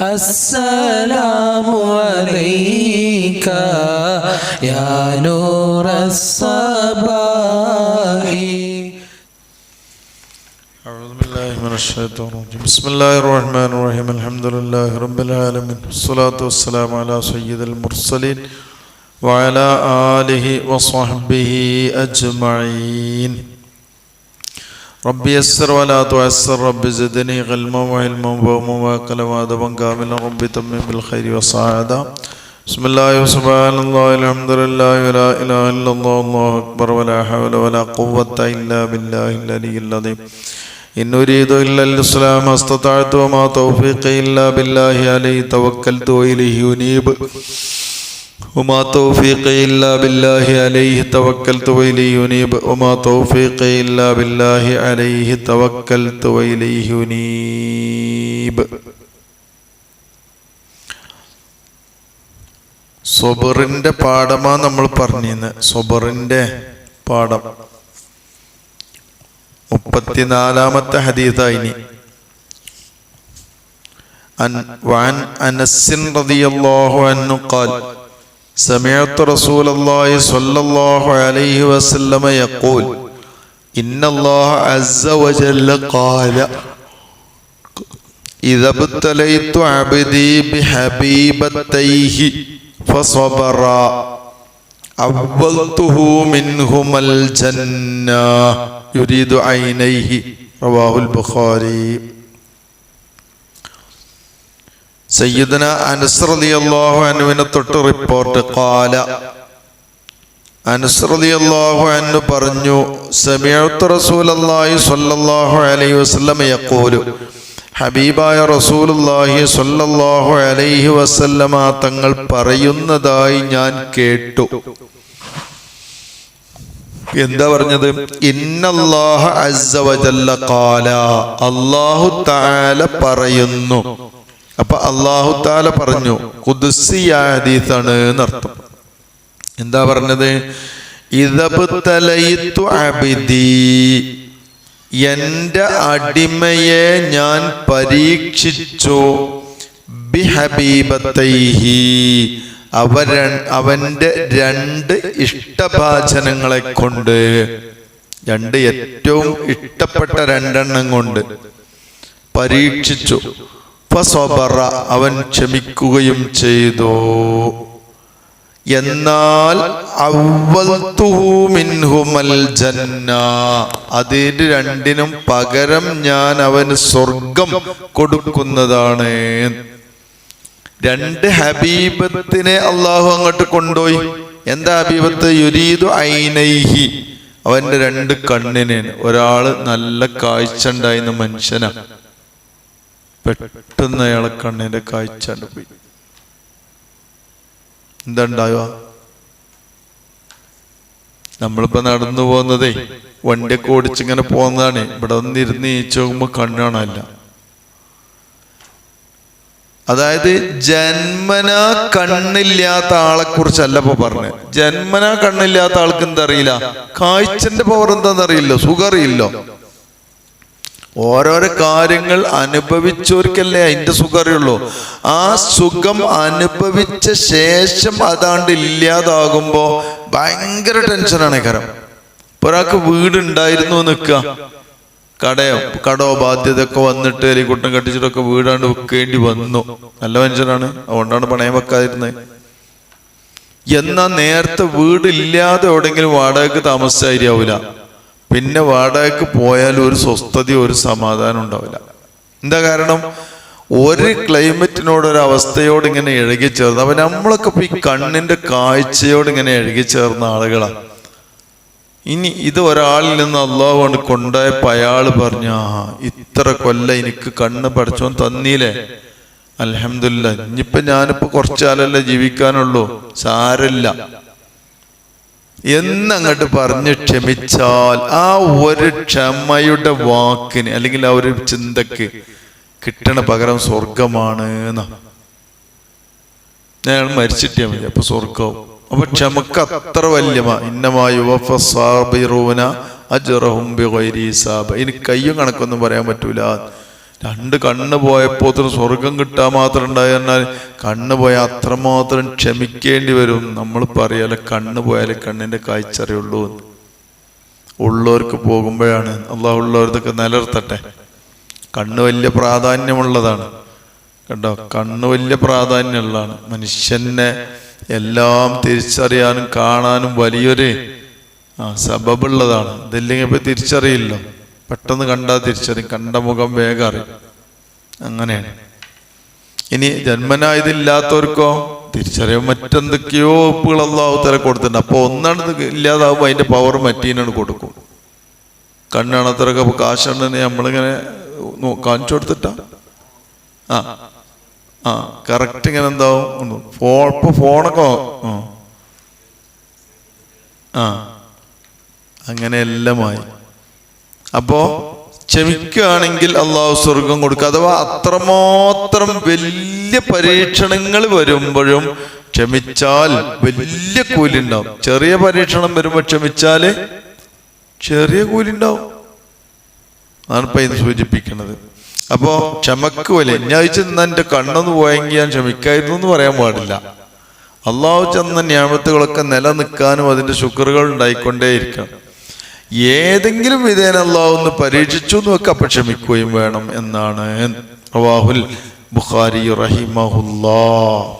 السلام عليك يا نور الصباح. أعوذ بالله من الشيطان الرجيم. بسم الله الرحمن الرحيم. الحمد لله رب العالمين. والصلاة والسلام على سيد المرسلين وعلى آله وصحبه أجمعين. رب يسر ولا تعسر رب زدني علما وعلما وفهما وعقلا وادبا كاملا رب تمم بالخير والسعادة بسم الله وسبحان الله الحمد لله ولا إله إلا الله الله أكبر ولا حول ولا قوة إلا بالله العلي العظيم إن أريد إلا الإسلام ما استطعت وما توفيقي إلا بالله عليه توكلت وإليه ينيب وما توفيقي إلا بالله عليه توكلت وإليه ينيب وما توفيقي إلا بالله عليه توكلت وإليه ينيب സൊബറിന്റെ പാഠമാ നമ്മൾ പറഞ്ഞിരുന്നത് സൊബറിന്റെ പാഠം മുപ്പത്തിനാലാമത്തെ ഹദീസായിനി عن وعن أنس رضي الله عنه قال سمعت رسول الله صلى الله عليه وسلم يقول إن الله عز وجل قال إذا ابتليت عبدي بحبيبتيه فصبرا عوضته منهما الجنة يريد عينيه رواه البخاري സയ്യിദന അനസ് അള്ളാഹു അനുവിനെ തൊട്ട് റിപ്പോർട്ട് കാല അനസ് അള്ളാഹു അനു പറഞ്ഞു സമീഅത്തു റസൂലല്ലാഹി സ്വല്ലല്ലാഹു അലൈഹി വസല്ലം യഖൂലു. ഹബീബായ റസൂലുല്ലാഹി സ്വല്ലല്ലാഹു അലൈഹി വസല്ലമ തങ്ങൾ പറയുന്നതായി ഞാൻ കേട്ടു. എന്താ പറഞ്ഞത്? ഇന്നല്ലാഹ അസ്സ വജല്ല ഖാല. അല്ലാഹു തആല പറയുന്നു. അപ്പൊ അള്ളാഹു താല പറഞ്ഞു കുദുസിയാദീസാണ് എന്നർത്ഥം. എന്താ പറഞ്ഞത്? ഇതബുത്തലയിത്തു അബിദി എന്റെ അടിമയെ ഞാൻ പരീക്ഷിച്ചു ബിഹബീബത്തൈഹി അവന്റെ രണ്ട് ഇഷ്ടഭാചനങ്ങളെ കൊണ്ട് രണ്ട് ഏറ്റവും ഇഷ്ടപ്പെട്ട രണ്ടെണ്ണം കൊണ്ട് പരീക്ഷിച്ചു അവൻ ക്ഷമിക്കുകയും ചെയ്തു. എന്നാൽ മിൻഹുമൽ ജന്ന അതിന് രണ്ടിനും പകരം ഞാൻ അവന് സ്വർഗം കൊടുക്കുന്നതാണ്. രണ്ട് ഹബീബത്തിനെ അള്ളാഹു അങ്ങോട്ട് കൊണ്ടുപോയി. എന്താ ഹബീബത്ത്? യുരീദു ഐനൈഹി. അവന്റെ രണ്ട് കണ്ണിന് ഒരാൾ നല്ല കാഴ്ച ഉണ്ടായിരുന്ന മനുഷ്യനാ. പെട്ടെന്ന് അയാളെ കണ്ണിന്റെ കാഴ്ച പോയി എന്താ ഉണ്ടാവുക നമ്മളിപ്പോ നടന്നു പോകുന്നതേ വണ്ടിയൊക്കെ ഓടിച്ചിങ്ങനെ പോകുന്നതാണ്. ഇവിടെ വന്നിരുന്ന് ഈച്ച നോക്കുമ്പോ കണ്ണാണല്ല അതായത് ജന്മനാ കണ്ണില്ലാത്ത ആളെ കുറിച്ചല്ല ഇപ്പൊ പറഞ്ഞത്. ജന്മനാ കണ്ണില്ലാത്ത ആൾക്ക് എന്തറിയില്ല കാഴ്ചന്റെ പവർ എന്താണെന്ന് അറിയില്ലോ സുഖം ഓരോരോ കാര്യങ്ങൾ അനുഭവിച്ചവർക്കല്ലേ അതിന്റെ സുഖമറിയുള്ളൂ ആ സുഖം അനുഭവിച്ച ശേഷം അതാണ്ട് ഇല്ലാതാകുമ്പോൾ ഭയങ്കര ടെൻഷനാണ് കരം ഒരാൾക്ക് വീടുണ്ടായിരുന്നു നിൽക്കുക. കടയോ കടോ ബാധ്യതയൊക്കെ വന്നിട്ട് എലിക്കുട്ടം കെട്ടിച്ചിട്ടൊക്കെ വീടാണ്ട് വെക്കേണ്ടി വന്നു. നല്ല മനുഷ്യനാണ്. അതുകൊണ്ടാണ് പണയം വെക്കാതിരുന്നത്. എന്നാ നേരത്തെ വീടില്ലാതെ എവിടെങ്കിലും വാടകയ്ക്ക് താമസിച്ചായിരിയാവൂല പിന്നെ വാടകയ്ക്ക് പോയാൽ ഒരു സ്വസ്ഥതയോ ഒരു സമാധാനം ഉണ്ടാവില്ല. എന്താ കാരണം? ഒരു ക്ലൈമറ്റിനോട് ഒരു അവസ്ഥയോട് ഇങ്ങനെ ഇഴകി ചേർന്ന് അപ്പൊ നമ്മളൊക്കെ ഈ കണ്ണിന്റെ കാഴ്ചയോട് ഇങ്ങനെ ഇഴകി ചേർന്ന ആളുകളാണ് ഇനി ഇത് ഒരാളിൽ നിന്ന് അള്ളാഹു കൊണ്ട് കൊണ്ടുപോയപ്പോ അയാൾ പറഞ്ഞു ഇത്ര കൊല്ല എനിക്ക് കണ്ണ് പഠിച്ചോൻ തന്നീലേ. അലഹമില്ല ഇനിയിപ്പൊ ഞാനിപ്പോ കുറച്ചാലല്ലേ ജീവിക്കാനുള്ളൂ. സാരല്ല. എന്നങ്ങോട്ട് പറഞ്ഞ് ക്ഷമിച്ചാൽ ആ ഒരു ക്ഷമയുടെ വാക്കിന് അല്ലെങ്കിൽ ആ ഒരു ചിന്തക്ക് കിട്ടണ പകരം സ്വർഗമാണ് എന്നാ. ഞാൻ മരിച്ചിട്ടേ മതി അപ്പൊ സ്വർഗവും അപ്പൊ ക്ഷമക്ക് അത്ര വല്യമ ഇന്നമായുറൂന അജ്റഹും ഇനി കയ്യും കണക്കൊന്നും പറയാൻ പറ്റൂല. രണ്ട് കണ്ണ് പോയപ്പോൾ സ്വർഗം കിട്ടാൻ മാത്രം ഉണ്ടായി എന്നാൽ കണ്ണ് പോയാൽ അത്രമാത്രം ക്ഷമിക്കേണ്ടി വരും. നമ്മൾ പറയാലെ കണ്ണ് പോയാലേ കണ്ണിന്റെ കാഴ്ച അറിയുള്ളൂ. ഉള്ളവർക്ക് പോകുമ്പോഴാണ് അള്ളാഹ് ഉള്ളവർക്ക് നിലർത്തട്ടെ കണ്ണ് വലിയ പ്രാധാന്യമുള്ളതാണ്. കണ്ടോ? കണ്ണ് വലിയ പ്രാധാന്യമുള്ളതാണ്. മനുഷ്യനെ എല്ലാം തിരിച്ചറിയാനും കാണാനും വലിയൊരു ആ സബബുള്ളതാണ്. ഇതില്ലെങ്കിൽ ഇപ്പൊ തിരിച്ചറിയില്ലോ പെട്ടെന്ന് കണ്ടാൽ തിരിച്ചറി കണ്ട മുഖം വേഗം അറിയും. അങ്ങനെയാണ്. ഇനി ജന്മനാ ഇതില്ലാത്തവർക്കോ തിരിച്ചറിയാൻ മറ്റെന്തൊക്കെയോ ഒപ്പുകൾ അള്ളാഹു തല കൊടുത്തിട്ടുണ്ട്. അപ്പോൾ ഒന്നാണ് ഇല്ലാതാവുമ്പോൾ അതിന്റെ പവർ മറ്റീനാണ് കൊടുക്കും. കണ്ണാണത്രൊക്കെ കാശുണ്ടെന്ന് നമ്മളിങ്ങനെ കാണിച്ചു കൊടുത്തിട്ടാ? ആ ആ കറക്റ്റ് ഇങ്ങനെ എന്താവും? ഫോൺ ഇപ്പോൾ ഇപ്പൊ ഫോണൊക്കെ ആ. ആ അപ്പോ ക്ഷമിക്കുകയാണെങ്കിൽ അള്ളാഹു സ്വർഗം കൊടുക്കുക. അഥവാ അത്രമാത്രം വലിയ പരീക്ഷണങ്ങൾ വരുമ്പോഴും ക്ഷമിച്ചാൽ വലിയ കൂലി ഉണ്ടാവും ചെറിയ പരീക്ഷണം വരുമ്പോൾ ക്ഷമിച്ചാൽ ചെറിയ കൂലി ഉണ്ടാവും അതാണ് ഇപ്പൊ ഇത് സൂചിപ്പിക്കുന്നത്. അപ്പോ ക്ഷമക്ക് വലിയ ഞാൻ ചെന്ന എന്റെ കണ്ണൊന്ന് പോയെങ്കിൽ ഞാൻ ക്ഷമിക്കായിരുന്നു എന്ന് പറയാൻ പാടില്ല. അള്ളാഹു ചെന്ന ഞാമത്തുകളൊക്കെ നിലനിൽക്കാനും അതിന്റെ ശുക്രുകൾ ഉണ്ടായിക്കൊണ്ടേയിരിക്കണം. ഏതെങ്കിലും വിധേന അള്ളാഹു ഒന്ന് പരീക്ഷിച്ചു എന്ന് വെക്കുക അപ്പൊ ക്ഷമിക്കുകയും വേണം എന്നാണ്. റവാഹുൽ ബുഖാരി റഹിമഹുല്ലാ.